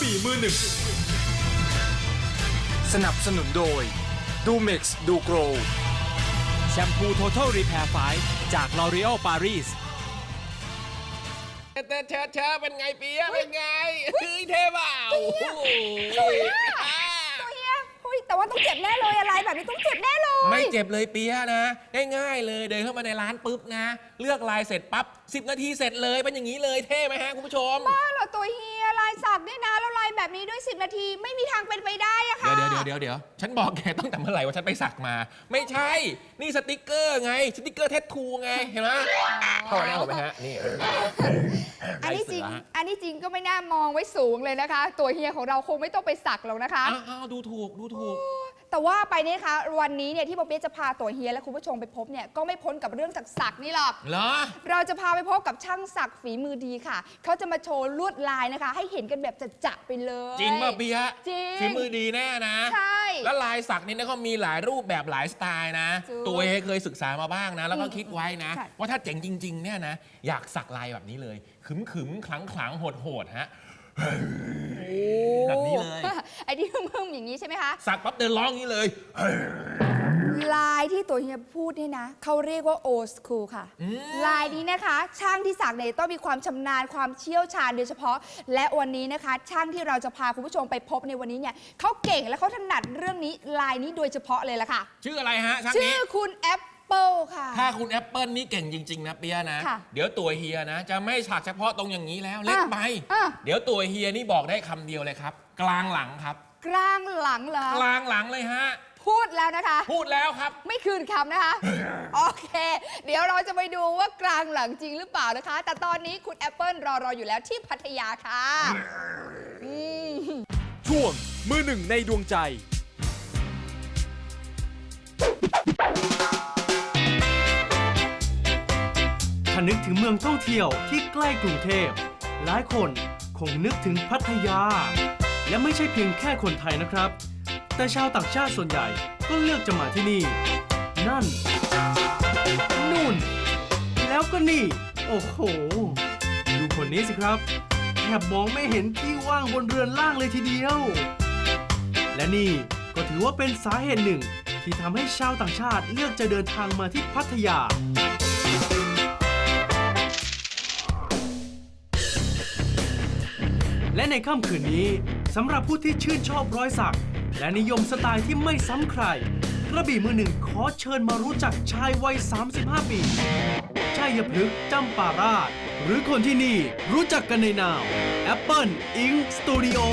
บี่มือหนึ่ง สนับสนุนโดย ดูเม็กซ์ดูโกรแชมพู Total Repair 5จาก L'Oreal Paris เตเชอเชอเป็นไงเปียะเป็นไงเฮ้ยเท่เปล่าโอ้โหตัวเฮียเฮ้ย แต่ว่าต้องเจ็บแน่เลยอะไรแบบนี้ต้องเจ็บแน่เลย ไม่เจ็บเลยเปียะนะง่ายๆเลยเดินเข้ามาในร้านปุ๊บนะ เลือกลายเสร็จปั๊บ10 นาทีเสร็จเลยเป็นอย่างนี้เลยเท่ไหมฮะคุณผู้ชม บ้าเหรอตัวเฮียลายสักเนี่ยนะแล้วลายแบบนี้ด้วย 10 นาทีไม่มีทางเป็นไปได้อะค่ะเดี๋ยวเดี๋ยวเดี๋ยวเดี๋ยวฉันบอกแกตั้งแต่เมื่อไหร่ว่าฉันไปสักมา ไม่ใช่ นี่สติกเกอร์ไง สติกเกอร์แทททูไง เห็นไหมเข้ามาหน้าผมไหมฮะ นี่อันนี้จริงลายเสือฮะอันนี้จริงก็ไม่น่ามองไว้สูงเลยนะคะ ตัวเฮียของเราคงไม่ต้องไปสักหรอกนะคะ อ้าวอ้าวดูถูกดูถูก แต่ว่าไปเนี่ยนะคะวันนี้เนี่ยที่ปอเปี๊ยะจะพาตัวเฮียและคุณผู้ชมไปพบเนี่ยก็ไม่พ้นกับเรื่องจากสักนี่หรอก เหรอ เราจะพาไปพบกับช่างสักฝีมือดีค่ะ เขาจะมาโชว์ลวดลายนะคะ ให้เห็นกันแบบจะๆไปเลยจริงป่ะเปียะจริง ฝีมือดีแน่นะ ใช่แล้วลายสักนี่นะเขามีหลายรูปแบบหลายสไตล์นะถูกตัวเองเคยศึกษามาบ้างนะ แล้วก็อืมคิดไว้นะ ใช่ ว่าถ้าเจ๋งจริง ๆ เนี่ยนะ อยากสักลายแบบนี้เลย ขึมขึมๆขลังขลังๆโหดโหดๆฮะ แบบนี้เลย ไอ้ที่มึมๆอย่างนี้ใช่ไหมคะ สักปั๊บเดินร้องอย่างนี้เลย ลายที่ตัวเฮียพูดเนี่ยนะ เขาเรียกว่า old school ค่ะลายนี้นะคะ ช่างที่สักเนี่ยต้องมีความชำนาญความเชี่ยวชาญโดยเฉพาะ และวันนี้นะคะ ช่างที่เราจะพาคุณผู้ชมไปพบในวันนี้เนี่ยเขาเก่งและเขาถนัดเรื่องนี้ลายนี้โดยเฉพาะเลยล่ะค่ะ ชื่ออะไรฮะช่างชื่นี้ อคุณแอป เปิลค่ะ ถ้าคุณแอปเปิลนี่เก่งจริง ๆ นะเปียนะ ค่ะเดี๋ยวตัวเฮียนะ จะไม่ฉากเฉพาะตรงอย่างนี้แล้วเล็กไป อะ เดี๋ยวตัวเฮียนี่บอกได้คำเดียวเลยครับ กลางหลังครับ กลางหลังเหรอกลางหลังเลยฮะ พูดแล้วนะคะ พูดแล้วครับ ไม่คืนคำนะคะ โอเค เดี๋ยวเราจะไปดูว่ากลางหลังจริงหรือเปล่านะคะ แต่ตอนนี้คุณแอปเปิลรอรออยู่แล้วที่พัทยาค่ะอืม ช่วงมือหนึ่งในดวงใจานึกถึงเมืองท่องเที่ยวที่ใกล้กรุงเทพ หลายคนคงนึกถึงพัทยา และไม่ใช่เพียงแค่คนไทยนะครับ แต่ชาวต่างชาติส่วนใหญ่ก็เลือกจะมาที่นี่ นั่น นู่น แล้วก็นี่ โอ้โห ดูคนนี้สิครับแทบมองไม่เห็นที่ว่างบนเรือนล่างเลยทีเดียว และนี่ก็ถือว่าเป็นสาเหตุหนึ่งที่ทำให้ชาวต่างชาติเลือกจะเดินทางมาที่พัทยา และในค่ำคืนนี้สำหรับผู้ที่ชื่นชอบรอยสัก และนิยมสไตล์ที่ไม่ซ้ำใคร กระบี่มือหนึ่งขอเชิญมารู้จักชายวัย 35 ปี ชัยพฤกษ์จำปาราช หรือคนที่นี่รู้จักกันในนาม Apple Ink Studio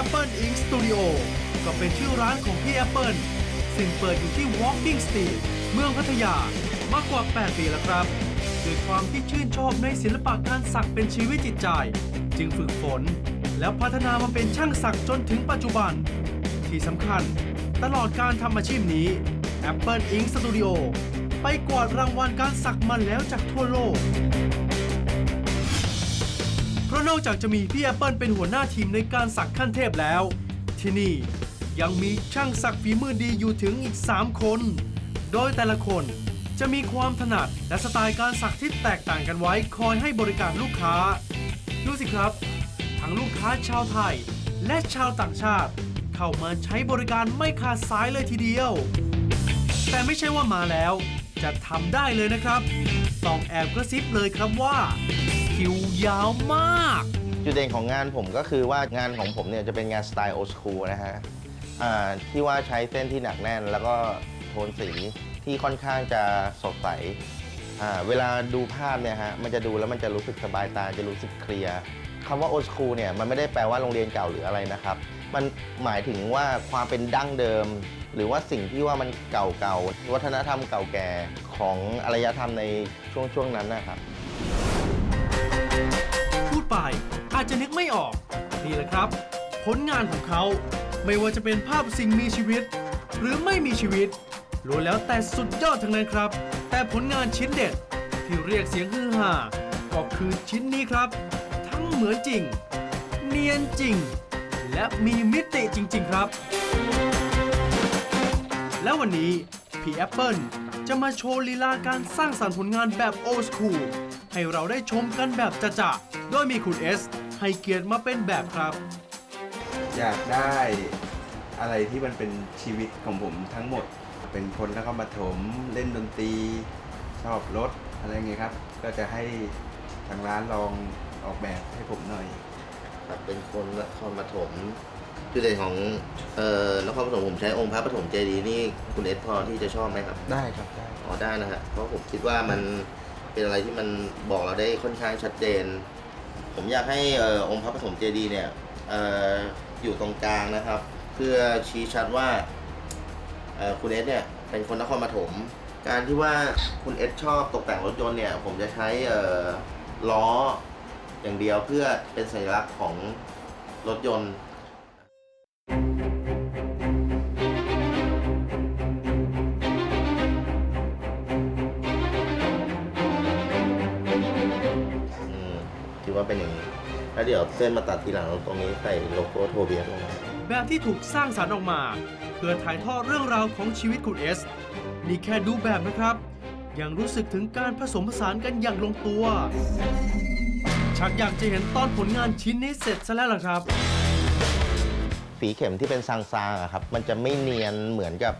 Apple Ink Studio ก็เป็นชื่อร้านของพี่ Apple ซึ่งเปิดอยู่ที่ Walking Street เมืองพัทยามากกว่า 8 ปีแล้วครับ ด้วยความที่ชื่นชอบในศิลปะการสักเป็นชีวิตจิตใจ จึงฝึกฝน แล้วพัฒนามาเป็นช่างสักจนถึงปัจจุบัน ที่สำคัญ ตลอดการทำอาชีพนี้ Apple Ink Studio ไปกวาดรางวัลการสักมาแล้วจากทั่วโลก เพราะนอกจากจะมีพี่แอปเปิลเป็นหัวหน้าทีมในการสักขั้นเทพแล้ว ที่นี่ยังมีช่างสักฝีมือดีอยู่ถึงอีก 3 คน โดยแต่ละคน จะมีความถนัดและสไตล์การสักที่แตกต่างกันไว้คอยให้บริการลูกค้า ดูสิครับ ทั้งลูกค้าชาวไทย และชาวต่างชาติ เข้ามาใช้บริการไม่ขาดสายเลยทีเดียว แต่ไม่ใช่ว่ามาแล้ว จะทำได้เลยนะครับ ต้องแอบกระซิบเลยครับว่า คิวยาวมาก จุดเด่นของงานผมก็คือว่างานของผมเนี่ยจะเป็นงานสไตล์โอ c คูนะฮะอ่าที่ว่าใช้เส้นที่หนักแน่นแล้วก็โทนสี ที่ค่อนข้างจะสดใสเวลาดูภาพเนี่ยฮะมันจะดูแล้วมันจะรู้สึกสบายตาจะรู้สึกเคลียร์คำว่าโอ c คูเนี่ยมันไม่ได้แปลว่าโรงเรียนเก่าหรืออะไรนะครับ มันหมายถึงว่าความเป็นดั้งเดิม หรือว่าสิ่งที่ว่ามันเก่าๆ วัฒนธรรมเก่าแก่ของอารยธรรมในช่วงช่วงๆนั้นนะครับ พูดไปอาจจะนึกไม่ออกนี่แหละครับ ผลงานของเขาไม่ว่าจะเป็นภาพสิ่งมีชีวิต หรือไม่มีชีวิต ล้วนแล้วแต่สุดยอดทั้งนั้นครับ แต่ผลงานชิ้นเด็ด ที่เรียกเสียงฮือฮาก็คือชิ้นนี้ครับ ทั้งเหมือนจริง เนียนจริง และมีมิติจริง ๆ ครับ แล้ววันนี้พี่แอปเปิลจะมาโชว์ลีลาการสร้างสรรค์ผลงานแบบโอ s คูลให้เราได้ชมกันแบบจะๆโดยมีคุณเอสให้เกียรติมาเป็นแบบครับ อยากได้อะไรที่มันเป็นชีวิตของผมทั้งหมด เป็นคนนครปฐมเล่นดนตรีชอบรถอะไรเงี้ยครับ ก็จะให้ทางร้านลองออกแบบให้ผมหน่อย ครับเป็นคนนครปฐมจุดเด่นของเอ่อนครปฐมผมใช้องค์พระปฐมเจดีย์นี่คุณเอสพอที่จะชอบไหมครับได้ครับได้อ๋อได้นะฮะเพราะผมคิดว่ามันเป็นอะไรที่มันบอกเราได้ค่อนข้างชัดเจน ผมอยากให้เอ่อองค์พระปฐมเจดีย์เนี่ยเอ่ออยู่ตรงกลางนะครับ เพื่อชี้ชัดว่าเอ่อ คุณเอสเนี่ยเป็นคนนครปฐมการที่ว่าคุณเอสชอบตกแต่งรถยนต์เนี่ย ผมจะใช้ล้ออย่างเดียวเพื่อเป็นสัญลักษณ์ของรถยนต์อืมคิดว่าเป็นอย่างนี้ แล้วเดี๋ยวเส้นมาตัดทีหลังตรงนี้ใส่โลโก้โทเบียสลงมา แบบที่ถูกสร้างสารรค์ออกมา เพื่อถ่ายทอดเรื่องราวของชีวิตคุณเอสนี่แค่ดูแบบนะครับ ยังรู้สึกถึงการผสมผสานกันอย่างลงตัวชักอยากจะเห็นตอนผลงานชิ้นนี้เสร็จซะแล้วล่ะครับฝีเข็มที่เป็นซางๆอะครับ มันจะไม่เนียนเหมือนกับ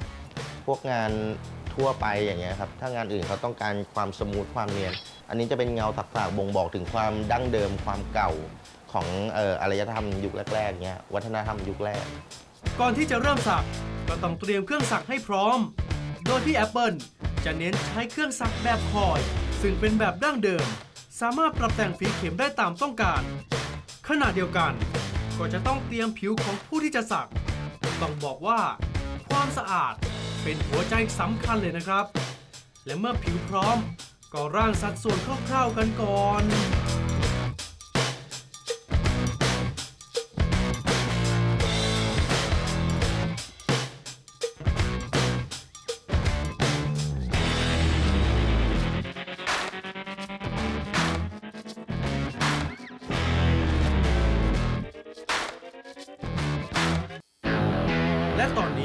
พวกงานทั่วไปอย่างเงี้ยครับ ถ้างานอื่นเขาต้องการความสมูทความเนียน อันนี้จะเป็นเงาตักๆบ่งบอกถึงความดั้งเดิมความเก่า ของเอ่ออารยธรรมยุคแรกๆเงี้ยวัฒนธรรมยุคแรก ก่อนที่จะเริ่มสักก็ต้องเตรียมเครื่องสักให้พร้อม โดยที่ Apple จะเน้นใช้เครื่องสักแบบคอย ซึ่งเป็นแบบดั้งเดิม สามารถปรับแต่งฝีเข็มได้ตามต้องการ ขณะเดียวกัน ก็จะต้องเตรียมผิวของผู้ที่จะสัก ต้องบอกว่า ความสะอาดเป็นหัวใจสำคัญเลยนะครับ และเมื่อผิวพร้อม ก็ร่างสัดส่วนคร่าวๆกันก่อน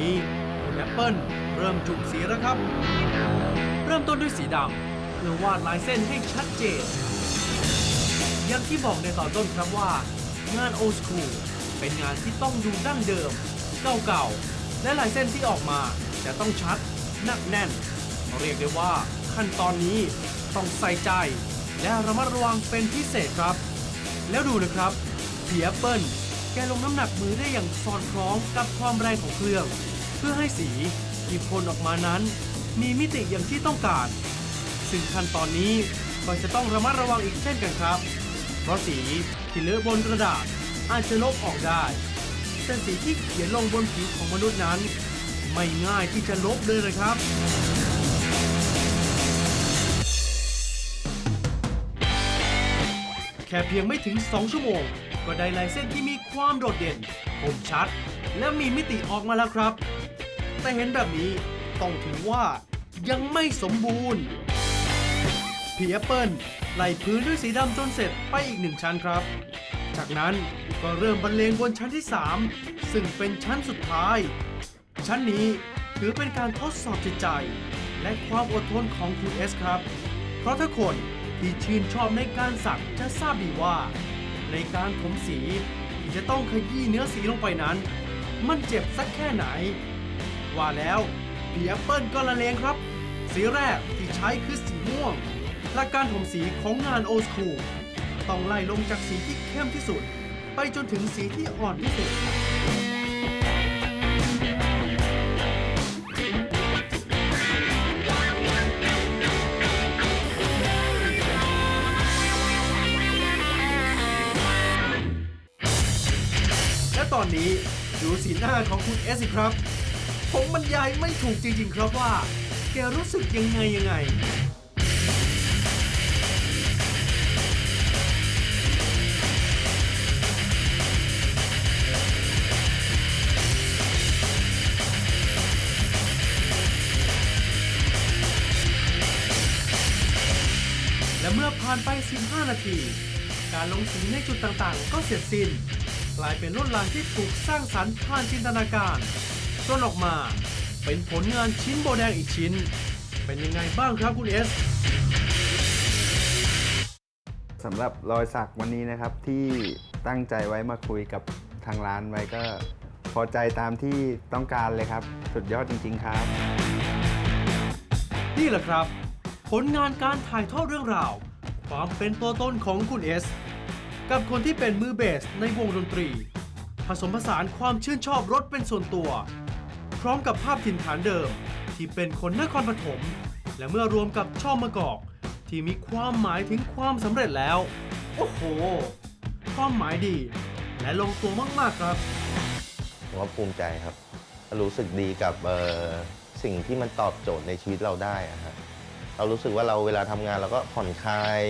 นี้แอปเปิลเริ่มจุ่มสีแล้วครับ เริ่มต้นด้วยสีดำเพื่อวาดลายเส้นให้ชัดเจน อย่างที่บอกในตอนต้นครับว่า งานโอ s คูลเป็นงานที่ต้องดูดั้งเดิม เก่าๆ และลายเส้นที่ออกมาจะต้องชัดหนักแน่น เรียกได้ว่าขั้นตอนนี้ต้องใส่ใจ และระมัดระวังเป็นพิเศษครับ แล้วดูนะครับพี่แอปเปิลแกลงน้ำหนักมือได้อย่างสอดคล้องกับความแรงของเครื่อง พื่อให้สีที่พ่นออกมานั้น มีมิติอย่างที่ต้องการ ซึ่งขั้นตอนนี้ก็จะต้องระมัดระวังอีกเช่นกันครับ เพราะสีที่เลอะบนกระดาษอาจจะลบออกได้ แต่สีที่เขียนลงบนผิวของมนุษย์นั้น ไม่ง่ายที่จะลบเลยนะครับแค่เพียงไม่ถึง 2 ชั่วโมง ก็ได้ลายเส้นที่มีความโดดเด่น คมชัด และมีมิติออกมาแล้วครับ แต่เห็นแบบนี้ ต้องถือว่ายังไม่สมบูรณ์พี่แอปเปิลไล่พื้นด้วยสีดำจนเสร็จไปอีกหนึ่งชั้นครับ จากนั้นก็เริ่มบรรเลงบนชั้นที่ 3 ซึ่งเป็นชั้นสุดท้าย ชั้นนี้ถือเป็นการทดสอบจิตใจ และความอดทนของคุณเอสครับ เพราะถ้าคนที่ชื่นชอบในการสักจะทราบดีว่า ในการถมสีที่จะต้องขยี้เนื้อสีลงไปนั้น มันเจ็บสักแค่ไหน ว่าแล้วพี่แอปเปิลก็ละเลงครับ สีแรกที่ใช้คือสีม่วง หลักการถมสีของงานโอ s คูลต้องไล่ลงจากสีที่เข้มที่สุด ไปจนถึงสีที่อ่อนที่สุดและตอนนี้ดูสีหน้าของคุณเอสสิครับ ผมบรรยายไม่ถูกจริงๆครับว่า แกรู้สึกยังไงยังไง และเมื่อผ่านไป 15 นาที การลงสีในจุดต่างๆ ก็เสร็จสิ้นกลายเป็นลวดลายที่ถูกสร้างสรรค์ผ่านจินตนาการ จนออกมา เป็นผลงานชิ้นโบแดงอีกชิ้น เป็นยังไงบ้างครับคุณเอสสำหรับรอยสักวันนี้นะครับที่ตั้งใจไว้มาคุยกับทางร้านไว้ก็พอใจตามที่ต้องการเลยครับ สุดยอดจริง ๆ ครับ นี่แหละครับ ผลงานการถ่ายทอดเรื่องราว ความเป็นตัวตนของคุณเอส กับคนที่เป็นมือเบสในวงดนตรี ผสมผสานความชื่นชอบรถเป็นส่วนตัว ร้อมกับภาพถิ่นฐานเดิม ที่เป็นคนนครปฐม และเมื่อรวมกับช่อมะกอก ที่มีความหมายถึงความสำเร็จแล้ว โอ้โห ความหมายดี และลงตัวมาก ๆ ครับ ผมว่าภูมิใจครับ รู้สึกดีกับเอ่อสิ่งที่มันตอบโจทย์ในชีวิตเราได้อะฮะเรารู้สึกว่าเราเวลาทำงานเราก็ผ่อนคลาย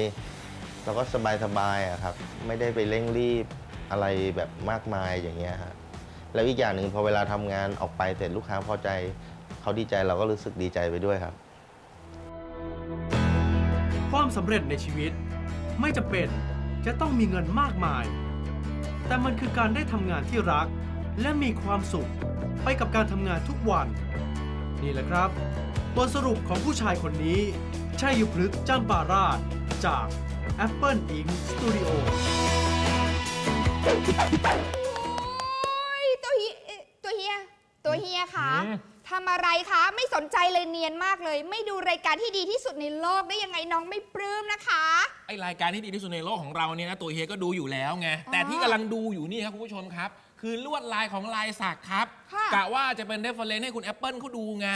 เราก็สบายๆอะครับ ไม่ได้ไปเร่งรีบอะไรแบบมากมายอย่างเงี้ยฮะ แล้วอีกอย่างหนึ่งพอเวลาทำงานออกไปเสร็จลูกค้าพอใจเขาดีใจเราก็รู้สึกดีใจไปด้วยครับ ความสำเร็จในชีวิตไม่จำเป็นจะต้องมีเงินมากมาย แต่มันคือการได้ทำงานที่รัก และมีความสุขไปกับการทำงานทุกวัน นี่แหละครับ บทสรุปของผู้ชายคนนี้ ชัยยุพฤกษ์จำปาราชจาก Apple Inc. Studio โอ้ยตัวเฮียเอ่อตัวเฮีย ตัวเฮียคะอืม ทำอะไรคะ ไม่สนใจเลยเนียนมากเลย ไม่ดูรายการที่ดีที่สุดในโลกได้ยังไงน้องไม่ปลื้มนะคะ ไอรายการที่ดีที่สุดในโลกของเราเนี่ยนะตัวเฮียก็ดูอยู่แล้วไงแต่ที่กำลังดูอยู่นี่ครับคุณผู้ชมครับ คือลวดลายของลายสักครับค่ะ กะว่าจะเป็นเรฟเฟรนให้คุณแอปเปิลเขาดูไง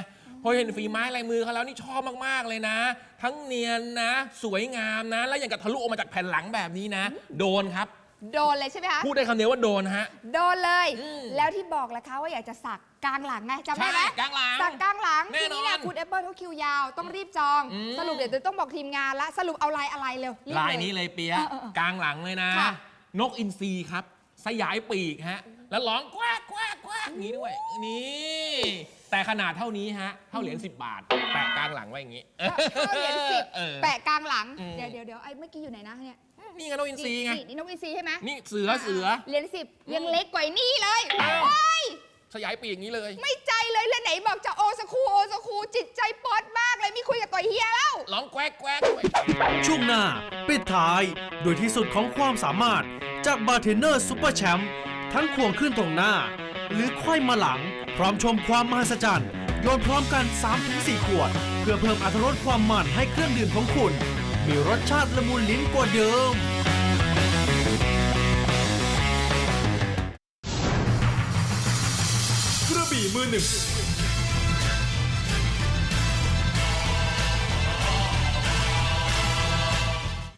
พอเห็นฝีไม้ลายมือเขาแล้วนี่ชอบมาก ๆ เลยนะ ทั้งเนียนนะ สวยงามนะ แล้วอย่างกับทะลุออกมาจากแผ่นหลังแบบนี้นะ โดนครับ โดนเลยใช่ไหมคะพูดได้คำเดียวว่าโดนฮะ โดนเลย อืม แล้วที่บอกล่ะคะว่าอยากจะสักกลางหลังไงจำได้ไหมใช่กลางหลัง สักกลางหลังแน่ทีนอนนี้เนี่ยคุณแอปเปิลเขาคิวยาว ต้องรีบจอง อืม สรุปเดี๋ยวจะต้องบอกทีมงานละสรุปเอาลายอะไรเร็วรีบ ลายนี้เลยเปียะเออเออเออกลางหลังเลยนะ ค่ะ นกอินทรีครับ สยายปีกฮะ แล้วร้องกว้ากกว้ากกว้ากอย่าง นี้ด้วย นี่ แต่ขนาดเท่านี้ฮะ เท่าเหรียญ10 บาท แปะกลางหลังไว้อย่างนี้ เข้าเหรียญสิบเออแปะกลางหลัง อืม เดี๋ยวเดี๋ยวเดี๋ยวไอ้เมื่อกี้อยู่ไหนนะเนี่ยนี่ไงนกอินทรีไง นี่นี่นกอินทรีใช่ไหมนี่เสือเสือ เหรียญสิบยังเล็กกว่านี่เลยอ้าว โอ้ยสยายปีกอย่างนี้เลย ไม่ใจเลยแล้วไหนบอกจะโอสคูโอสคูจิตใจป๊อดมากเลยไม่คุยกับตัวเฮียแล้ว ร้องแกวกแกวกด้วย ช่วงหน้า ปิดท้ายโดยที่สุดของความสามารถจากบาร์เทนเนอร์ซูเปอร์แชมป์ทั้งควงขึ้นตรงหน้า หรือไขว้มาหลัง พร้อมชมความมหัศจรรย์โยนพร้อมกัน 3-4 ขวด เพื่อเพิ่มอรรถรสความมันให้เครื่องดื่มของคุณ มีรสชาติละมุนลิ้นกว่าเดิม กระบี่มือหนึ่ง